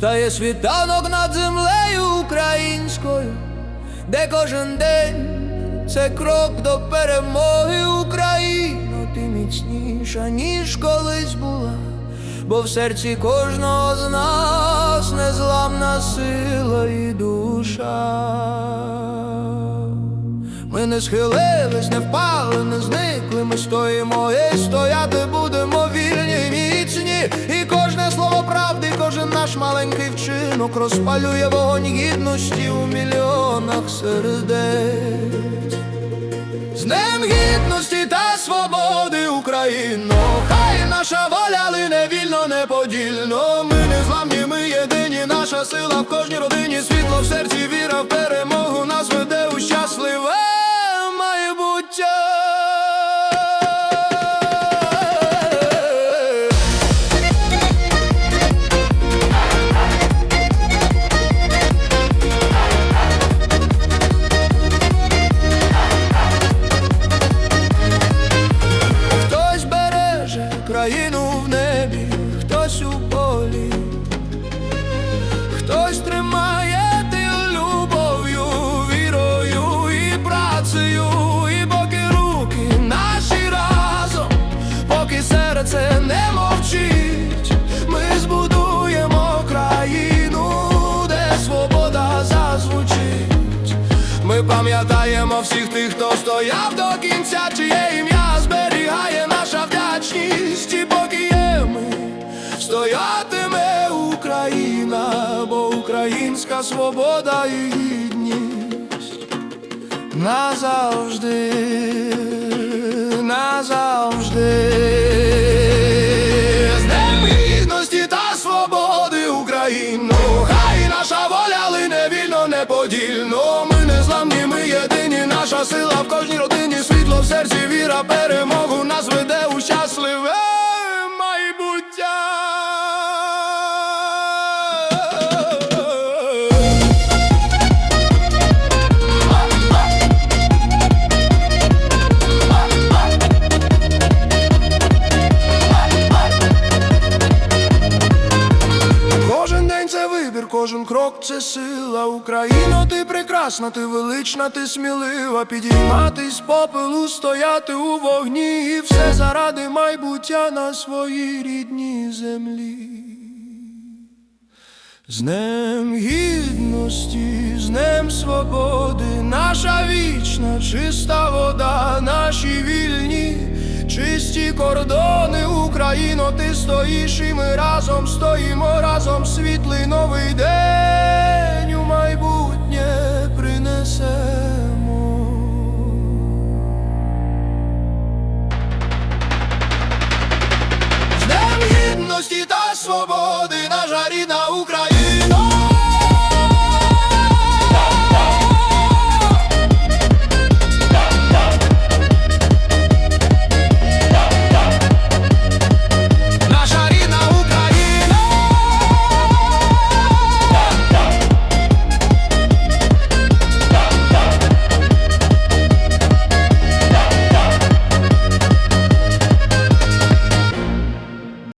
Стає світанок над землею українською, де кожен день це крок до перемоги Україно, ти міцніша, ніж колись була, бо в серці кожного з нас незламна сила і душа. Ми не схилились, не впали, не зникли. Ми стоїмо і стояти будемо вільні, і правди, кожен наш маленький вчинок розпалює вогонь гідності у мільйонах сердець. З Днем гідності та свободи Україно, хай наша воля лине вільно, неподільно. Ми не зламні, ми єдині, наша сила в кожній родині, світло в серці, віра в перемогу нас веде у щасливе майбуття. Пам'ятаємо всіх тих, хто стояв до кінця, чиє ім'я зберігає наша вдячність, і поки є ми стоятиме Україна, бо українська свобода і гідність назавжди, назавжди. З Днем гідності та свободи Україну, сила в кожній родині, кожен крок це сила. Україно, ти прекрасна, ти велична, ти смілива. Підійматись з попелу, стояти у вогні, і все заради майбуття на своїй рідній землі. З Днем гідності, з Днем свободи, наша вічна, чиста вода, наші вільні, чисті кордони, Україно, ти стоїш, і ми разом стоїмо, Oh.